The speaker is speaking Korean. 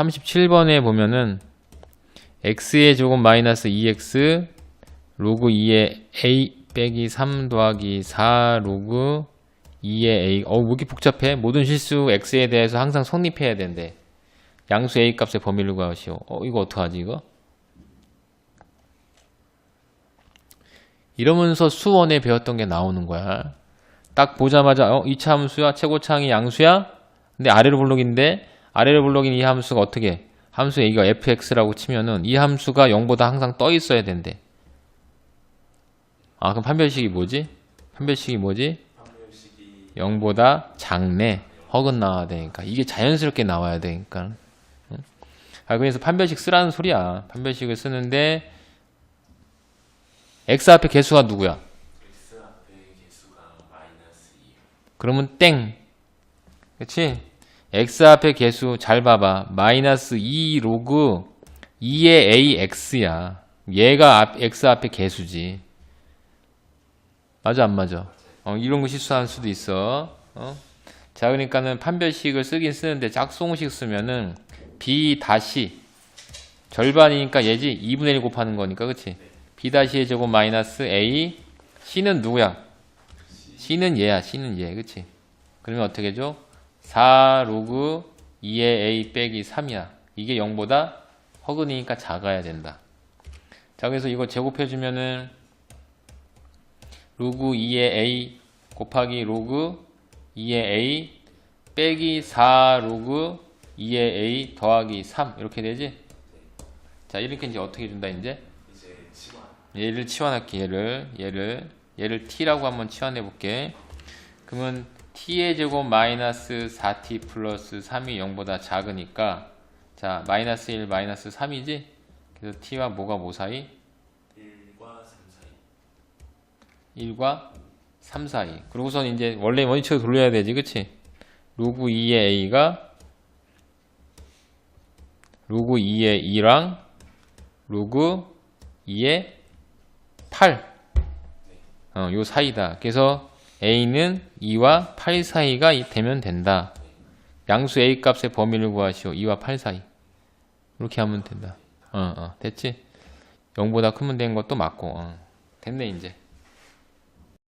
37번에 보면은 x의 조금 마이너스 2x 로그 2의 a 빼기 3 더하기 4 로그 2의 a. 어왜 이렇게 복잡해? 모든 실수 x에 대해서 항상 성립해야 된대. 양수 a 값의 범위를 구하시오. 어 이거 어떡하지 이거? 이러면서 수원에 배웠던 게 나오는 거야. 딱 보자마자 어, 이차 함수야? 최고차항이 양수야? 근데 아래로 블록인데 아래로 블록인 이 함수가 어떻게? 함수 a가 fx라고 치면은 이 함수가 0보다 항상 떠 있어야 된대. 아 그럼 판별식이 뭐지? 판별식이 뭐지? 0보다 작네 허근 나와야 되니까. 이게 자연스럽게 나와야 되니까. 응? 아 그래서 판별식 쓰라는 소리야. 판별식을 쓰는데 x 앞에 개수가 누구야? x 앞에 개수가 마이너스 2 그러면 땡. 그치? X 앞에 개수 잘 봐봐. 마이너스 2 로그 2의 ax야. 얘가 앞, x 앞에 개수지. 맞아, 안 맞아? 어, 이런 거 실수할 수도 있어. 어? 자, 그러니까는 판별식을 쓰긴 쓰는데 짝송식 쓰면은 b 다시 절반이니까 얘지 2분의 1 곱하는 거니까 그치? b 다시의 제곱 마이너스 a c는 누구야? C는 얘야, C는 얘, 그치? 그러면 어떻게 해줘? 4 로그 2의 A 빼기 3이야. 이게 0보다 허근이니까 작아야 된다. 자, 그래서 이거 제곱해주면은 로그 2의 A 곱하기 로그 2의 A 빼기 4 로그 2의 A 더하기 3 이렇게 되지? 자, 이렇게 이제 어떻게 준다, 이제? 얘를 치환할게 얘를 얘를 얘를 t라고 한번 치환해 볼게 그러면 t의 제곱 마이너스 4t 플러스 3이 0보다 작으니까 자 마이너스 1 마이너스 3이지? 그래서 t와 뭐가 뭐 사이? 1과 3 사이. 1과 3 사이. 그러고선 이제 원래 원위치로 돌려야 되지 그치? 로그 2의 a가 로그 2의 2랑 로그 2의 8 어, 요 사이다. 그래서 a는 2와 8 사이가 이- 되면 된다. 양수 a 값의 범위를 구하시오. 2와 8 사이. 이렇게 하면 된다. 어, 어, 됐지? 0보다 크면 되는 것도 맞고. 어. 됐네, 이제.